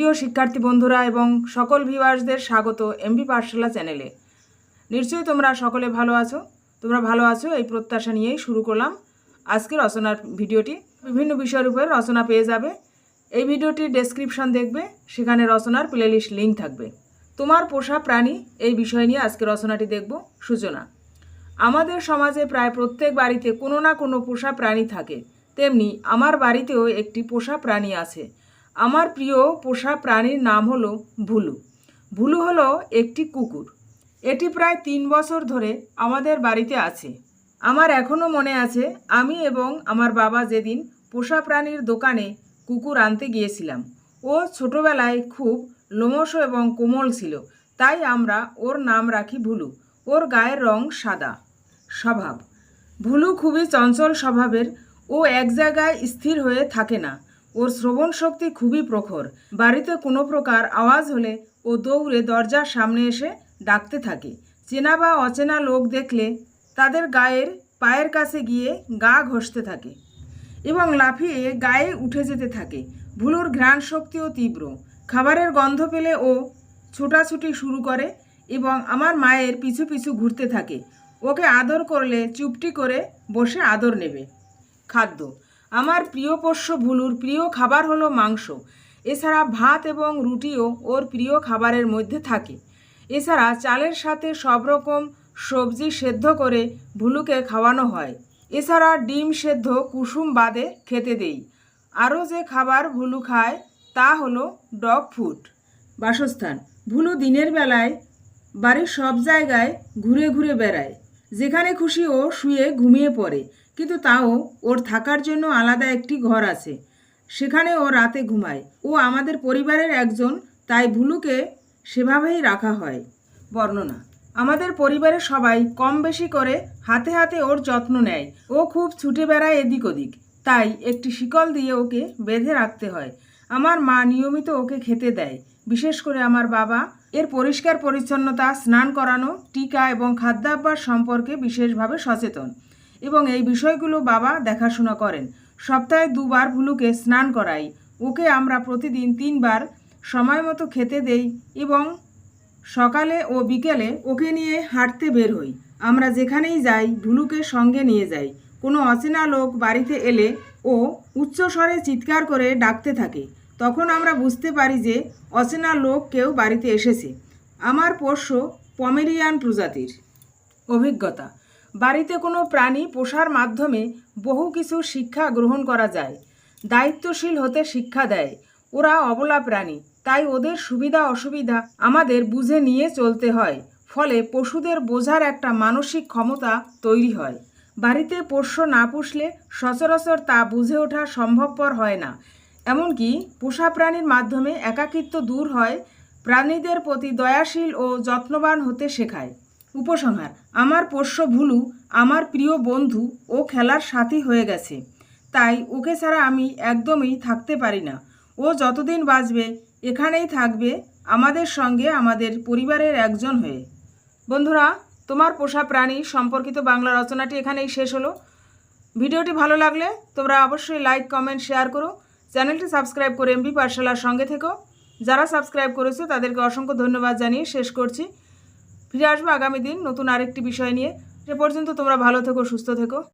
প্রিয় শিক্ষার্থী বন্ধুরা এবং সকল ভিউয়ার্সদের স্বাগত এমবি পাঠশালা চ্যানেলে নিশ্চয়ই তোমরা সকলে ভালো আছো? তোমরা ভালো আছো? এই প্রত্যাশা নিয়েই শুরু করলাম আজকে রচনার ভিডিওটি। বিভিন্ন বিষয়ের উপরে রচনা পেয়ে যাবে। এই ভিডিওটির ডেসক্রিপশন দেখবে, সেখানে রচনার প্লেলিস্ট লিঙ্ক থাকবে। তোমার পোষা প্রাণী, এই বিষয় নিয়ে আজকে রচনাটি দেখব সূচনা আমাদের সমাজে প্রায় প্রত্যেক বাড়িতে কোনো না কোনো পোষা প্রাণী থাকে। তেমনি আমার বাড়িতেও একটি পোষা প্রাণী আছে। আমার প্রিয় পোষা প্রাণীর নাম হলো ভুলু। ভুলু হলো একটি কুকুর। এটি প্রায় তিন বছর ধরে আমাদের বাড়িতে আছে। আমার এখনও মনে আছে, আমি এবং আমার বাবা যেদিন পোষা প্রাণীর দোকানে কুকুর আনতে গিয়েছিলাম। ও ছোটবেলায় খুব লোমশ এবং কোমল ছিল, তাই আমরা ওর নাম রাখি ভুলু। ওর গায়ের রং সাদা। স্বভাব। ভুলু খুবই চঞ্চল স্বভাবের। ও এক জায়গায় স্থির হয়ে থাকে না। ওর শ্রবণ শক্তি খুবই প্রখর। বাড়িতে কোনো প্রকার আওয়াজ হলে ও দৌড়ে দরজার সামনে এসে ডাকতে থাকে। চেনা বা অচেনা লোক দেখলে তাদের গায়ের পায়ের কাছে গিয়ে গা ঘষতে থাকে এবং লাফিয়ে গায়ে উঠে যেতে থাকে। ভুলুর ঘ্রাণ শক্তিও তীব্র। খাবারের গন্ধ পেলে ও ছোটাছুটি শুরু করে এবং আমার মায়ের পিছু পিছু ঘুরতে থাকে। ওকে আদর করলে চুপটি করে বসে আদর নেবে। খাদ্য আমার প্রিয় পোষ্য ভুলুর প্রিয় খাবার হলো মাংস। এছাড়া ভাত এবং রুটিও ওর প্রিয় খাবারের মধ্যে থাকে। এছাড়া চালের সাথে সব রকম সবজি সেদ্ধ করে ভুলুকে খাওয়ানো হয়। এছাড়া ডিম সেদ্ধ কুসুম বাদে খেতে দেই। আরও যে খাবার ভুলু খায় তা হলো ডগ ফুড। বাসস্থান। ভুলু দিনের বেলায় বাড়ির সব জায়গায় ঘুরে ঘুরে বেড়ায়। যেখানে খুশি ও শুয়ে ঘুমিয়ে পড়ে, কিন্তু তাও ওর থাকার জন্য আলাদা একটি ঘর আছে। সেখানে ও রাতে ঘুমায়। ও আমাদের পরিবারের একজন, তাই ভুলুকে সেভাবেই রাখা হয়। বর্ণনা, আমাদের পরিবারের সবাই কম বেশি করে হাতে হাতে ওর যত্ন নেয়। ও খুব ছুটে বেড়ায় এদিক ওদিক। তাই একটি শিকল দিয়ে ওকে বেঁধে রাখতে হয়। আমার মা নিয়মিত ওকে খেতে দেয়। বিশেষ করে আমার বাবা এর পরিষ্কার পরিচ্ছন্নতা, স্নান করানো, টিকা এবং খাদ্যাভ্যাস সম্পর্কে বিশেষভাবে সচেতন এবং এই বিষয়গুলো বাবা দেখাশোনা করেন। সপ্তাহে দুবার ভুলুকে স্নান করাই। ওকে আমরা প্রতিদিন তিনবার সময় মতো খেতে দেই এবং সকালে ও বিকেলে ওকে নিয়ে হাঁটতে বের হই। আমরা যেখানেই যাই, ভুলুকে সঙ্গে নিয়ে যাই। কোনো অচেনা লোক বাড়িতে এলে ও উচ্চস্বরে চিৎকার করে ডাকতে থাকে। তখন আমরা বুঝতে পারি যে অচেনা লোক কেউ বাড়িতে এসেছে। আমার পোষ্য পমেরিয়ান প্রজাতির অভিজ্ঞতা। বাড়িতে কোনো প্রাণী পোষার মাধ্যমে বহু কিছু শিক্ষা গ্রহণ করা যায়, দায়িত্বশীল হতে শিক্ষা দেয়। ওরা অবলা প্রাণী, তাই ওদের সুবিধা অসুবিধা আমাদের বুঝে নিয়ে চলতে হয়, ফলে পশুদের বোঝার একটা মানসিক ক্ষমতা তৈরি হয়। বাড়িতে পোষ্য না পুষলে সচরাচর তা বুঝে ওঠা সম্ভবপর হয় না। এমনকি পোষা প্রাণীর মাধ্যমে একাকিত্ব দূর হয়, প্রাণীদের প্রতি দয়াশীল ও যত্নবান হতে শেখায়। উপসংহার, আমার পোষ্য ভুলু, আমার প্রিয় বন্ধু ও খেলার সাথী হয়ে গেছে। তাই ওকে ছাড়া আমি একদমই থাকতে পারি না। ও যতদিন বাঁচবে, এখানেই থাকবে আমাদের সঙ্গে আমাদের পরিবারের একজন হয়ে। বন্ধুরা, তোমার পোষা প্রাণী সম্পর্কিত বাংলা রচনাটি এখানেই শেষ হলো। ভিডিওটি ভালো লাগলে তোমরা অবশ্যই লাইক কমেন্ট শেয়ার করো। চ্যানেলটি সাবস্ক্রাইব করে এমবি পাঠশালার সঙ্গে থেকো। যারা সাবস্ক্রাইব করেছে, তাদেরকে অসংখ্য ধন্যবাদ জানিয়ে শেষ করছি। ফিরে আসব আগামী দিন নতুন আরেকটি বিষয় নিয়ে। যে পর্যন্ত তোমরা ভালো থেকো, সুস্থ থেকো।